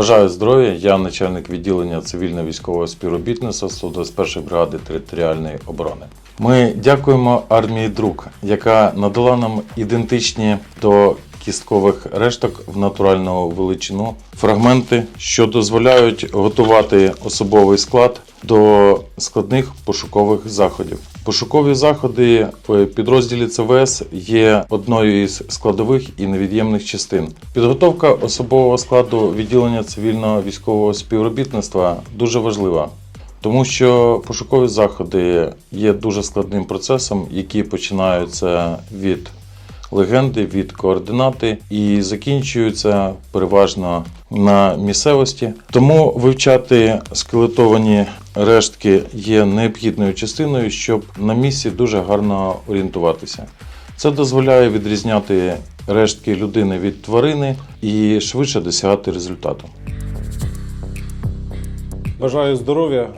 Бажаю здоров'я. Я начальник відділення цивільно-військового співробітництва 121 бригади територіальної оборони. Ми дякуємо армії друг, яка надала нам ідентичні до кісткових решток в натуральну величину фрагменти, що дозволяють готувати особовий склад до складних пошукових заходів. Пошукові заходи в підрозділі ЦВС є одною із складових і невід'ємних частин. Підготовка особового складу відділення цивільного військового співробітництва дуже важлива. Тому що пошукові заходи є дуже складним процесом, які починаються від легенди, від координати і закінчуються переважно на місцевості. Тому вивчати скелетовані рештки є необхідною частиною, щоб на місці дуже гарно орієнтуватися. Це дозволяє відрізняти рештки людини від тварини і швидше досягати результату. Бажаю здоров'я,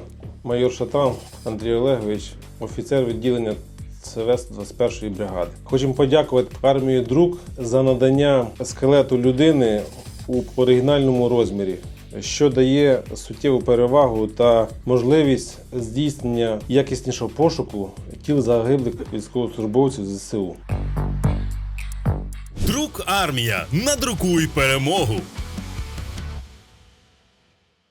майор Шатан Андрій Олегович, офіцер відділення ЦВС 21 бригади. Хочемо подякувати армії друг за надання скелету людини у оригінальному розмірі, що дає суттєву перевагу та можливість здійснення якіснішого пошуку тіл загиблих військовослужбовців ЗСУ. Друк армія. Надрукуй перемогу.